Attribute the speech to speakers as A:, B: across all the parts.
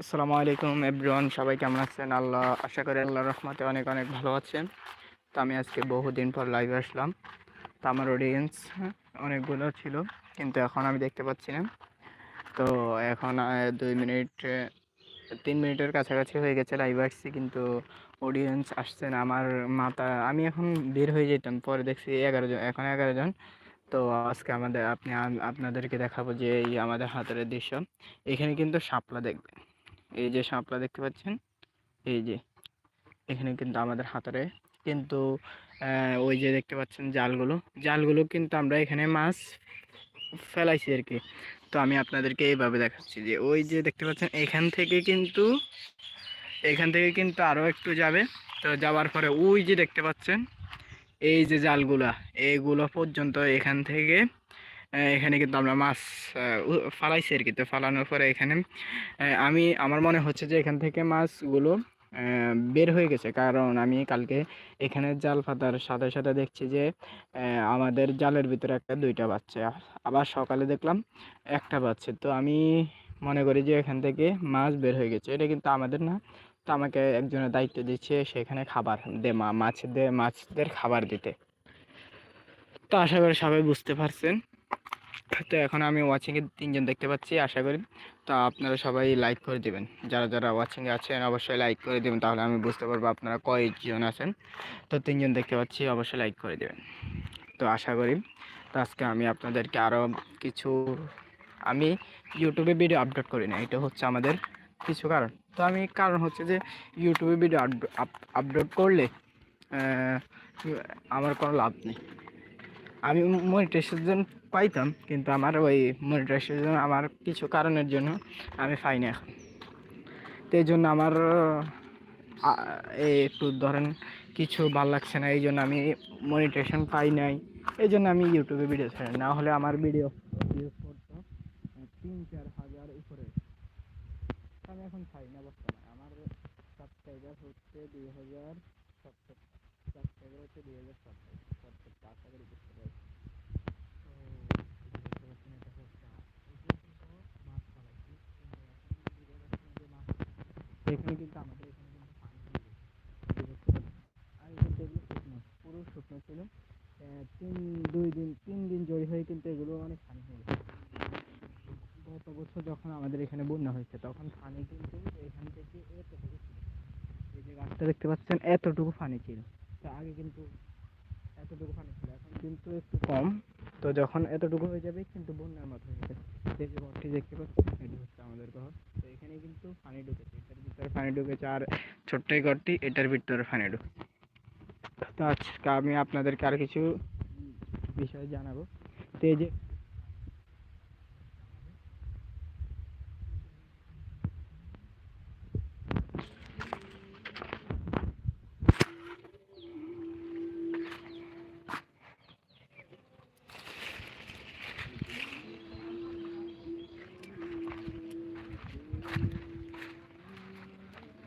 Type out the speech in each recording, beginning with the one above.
A: আসসালামু আলাইকুম এভরিওয়ান সবাই কেমন আছেন? আল্লাহ, আশা করি আল্লাহ রহমতে অনেক অনেক ভালো আছেন। তো আমি আজকে বহুদিন পর লাইভে আসলাম। তো আমার অডিয়েন্স অনেকগুলো ছিল, কিন্তু এখন আমি দেখতে পাচ্ছি না। তো এখন দুই মিনিট তিন মিনিটের কাছাকাছি হয়ে গেছে লাইভে আসছি, কিন্তু অডিয়েন্স আসছে না। আমার মাথা, আমি এখন বের হয়ে যেতাম, পরে দেখছি এগারো জন, এখন এগারো জন। তো আজকে আমাদের, আপনি আপনাদেরকে দেখাবো যে এই আমাদের হাতের দৃশ্য। এখানে কিন্তু শাপলা দেখবেন। এই যে শাপলা দেখতে পাচ্ছেন, এই যে, এখানে কিন্তু আমাদের হাতারে কিন্তু ওই যে দেখতে পাচ্ছেন জালগুলো। জালগুলো কিন্তু আমরা এখানে মাছ ফেলাইছি আর কি। তো আমি আপনাদেরকে এইভাবে দেখাচ্ছি যে, ওই যে দেখতে পাচ্ছেন, এখান থেকে কিন্তু, এখান থেকে কিন্তু আরও একটু যাবে। তো যাওয়ার পরে ওই যে দেখতে পাচ্ছেন, এই যে জালগুলা এইগুলো পর্যন্ত এখান থেকে এখানে কিন্তু আমরা মাছ ফালাইছি আর কি তো ফালানোর পরে এখানে আমি আমার মনে হচ্ছে যে এখান থেকে মাছগুলো বের হয়ে গেছে। কারণ আমি কালকে এখানে জাল পাতার সাথে সাথে দেখছি যে আমাদের জালের ভিতরে একটা দুইটা বাচ্চা। আবার সকালে দেখলাম একটা বাচ্চা। তো আমি মনে করি যে এখান থেকে মাছ বের হয়ে গেছে। এটা কিন্তু আমাদের না তো আমাকে একজনের দায়িত্ব দিচ্ছে সেখানে খাবার দে মা মাছ দে মাছদের খাবার দিতে। তো আশা করি সবাই বুঝতে পারছেন। তো এখন আমি ওয়াচিংয়ে তিনজন দেখতে পাচ্ছি, আশা করি। তো আপনারা সবাই লাইক করে দিবেন। যারা যারা ওয়াচিংয়ে আছেন, অবশ্যই লাইক করে দিবেন, তাহলে আমি বুঝতে পারব আপনারা কয়জন আছেন। তো তিনজন দেখতে পাচ্ছি, অবশ্যই লাইক করে দেবেন। তো আশা করি, তো আজকে আমি আপনাদেরকে আরও কিছু, আমি ইউটিউবে ভিডিও আপলোড করি না, এটা হচ্ছে আমাদের কিছু কারণ। তো আমি কারণ হচ্ছে যে ইউটিউবে ভিডিও আপলোড করলে আমার কোনো লাভ নেই। আমি মনিটাইজেশন পাইতাম, কিন্তু আমার ওই মনিটাইজেশন আমার কিছু কারণের জন্য আমি পাই না এখন। তো এই জন্য আমার একটু ধরেন কিছু ভালো লাগছে না, এই জন্য আমি মনিটাইজেশন পাই নাই। এই জন্য আমি ইউটিউবে ভিডিও ছাড়ি, না হলে আমার ভিডিও তিন, চার হাজার উপরে। আমি এখন পাই না বর্তমানে, আমার সাবস্ক্রাইবার হচ্ছে দুই হাজার সত্তর সাবস্ক্রাইবার হচ্ছে দুই হাজার সত্তর সত্তরটা আশা করি তো এই যে দেখতে পাচ্ছেন এটা হচ্ছে হাত। এখানে কিন্তু মাছ ফলাইছি কিন্তু এখন ভিডিও দেখছেন যে মাছ এখানে কিন্তু আমাদের এখানে কিন্তু পানি দেখতে পাচ্ছেন। আর এগুলো শুকনো পুরো শুকনো ছিল। তিন, দুই দিন, তিন দিন জড়ি হয়ে কিন্তু এগুলো অনেক পানি হয়ে গেছে। গত বছর যখন আমাদের এখানে বন্যা হয়েছে, তখন পানি কিন্তু এখান থেকে এতটুকু ছিল। এই যে গাছটা দেখতে পাচ্ছেন, এতটুকু পানি ছিল। তো আগে কিন্তু এতটুকু পানি ছিল। এখন কিন্তু একটু কম। তো যখন এতটুকু হয়ে যাবে, কিন্তু বন্যার মতো হয়ে যাবে। এই যে ঘরটি দেখতে পাচ্ছি এটি হচ্ছে আমাদের ঘর। তো এখানে কিন্তু পানি ঢুকেছে, এটার ভিতরে পানি ঢুকেছে, আর ছোট্ট এই ঘরটি, এটার ভিতরে পানি ঢুকেছে তো আজকে আমি আপনাদেরকে আর কিছু বিষয় জানাব। তো এই যে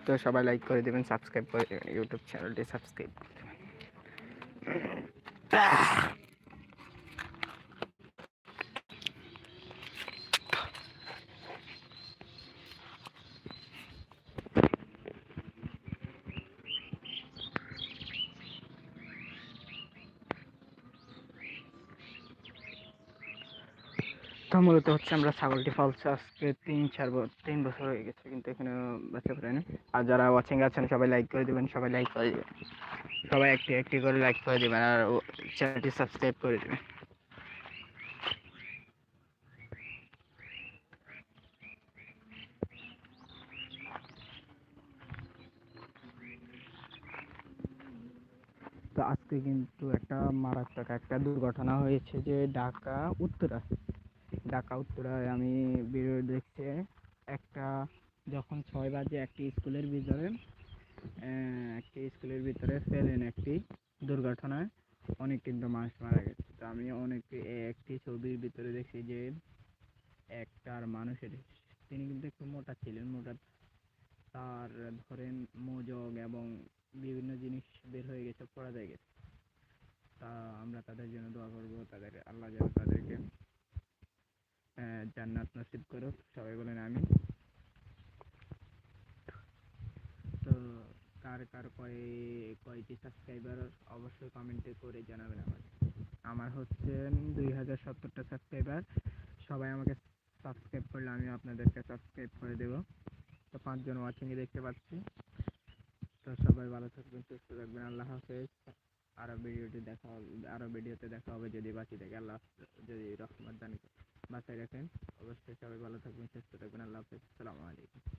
A: তো সবাই লাইক করে দেবেন সাবস্ক্রাইব করে ইউটিউব চ্যানেলটি সাবস্ক্রাইব করে দেবেন তো মূলত হচ্ছে আমরা ছাগলটি পালছি। আজকে তিন, চার বছর তিন বছর হয়ে গেছে, কিন্তু এখানে বাচ্চা করে না আর যারা ওয়াচিং আছেন, সবাই লাইক করে দেবেন, সবাই লাইক করে দেবেন। সবাই একটি একটি করে লাইক করে দেবেন, আর চ্যানেলটি সাবস্ক্রাইব করে দেবেন। তো আজকে কিন্তু একটা মারাত্মক একটা দুর্ঘটনা হয়েছে যে ঢাকা উত্তরা ঢাকা, উত্তরায় আমি ভিডিও দেখছি একটা যখন ছয় বাজে একটি স্কুলের ভিতরে একটি স্কুলের ভিতরে ফেলেন একটি দুর্ঘটনায় অনেক কিন্তু মানুষ মারা গেছে। তো আমি অনেক একটি ছবির ভিতরে দেখছি যে একটার মানুষের, তিনি কিন্তু একটু মোটা ছিলেন, মোটা। তার ধরেন মোজগ এবং বিভিন্ন জিনিস বের হয়ে গেছে, পড়া যায় গেছে। তা আমরা তাদের জন্য দোয়া করব, তাদের আল্লাহ যেন তাদেরকে জান্নাত নসিব করুক সবাই বলেন আমি তো কার কার কয়, কয়টি সাবস্ক্রাইবার অবশ্যই কমেন্টে করে জানাবেন আমার আমার হচ্ছে দুই হাজার সত্তরটা সাবস্ক্রাইবার সবাই আমাকে সাবস্ক্রাইব করলে আমি আপনাদেরকে সাবস্ক্রাইব করে দেব। তো পাঁচজন ওয়াচিংয়ে দেখতে পাচ্ছি। তো সবাই ভালো থাকবেন, সুস্থ থাকবেন, আল্লাহ হাফেজ। আরও ভিডিওটি দেখা হবে আরও ভিডিওতে দেখা হবে যদি বাকি থাকে, আল্লাহ যদি রহমত দান করে। বাঁচাই রাখেন। অবশ্যই সবাই ভালো থাকবেন সুস্থ থাকবেন। আল্লাহ হাফেজ। আসসালামু আলাইকুম।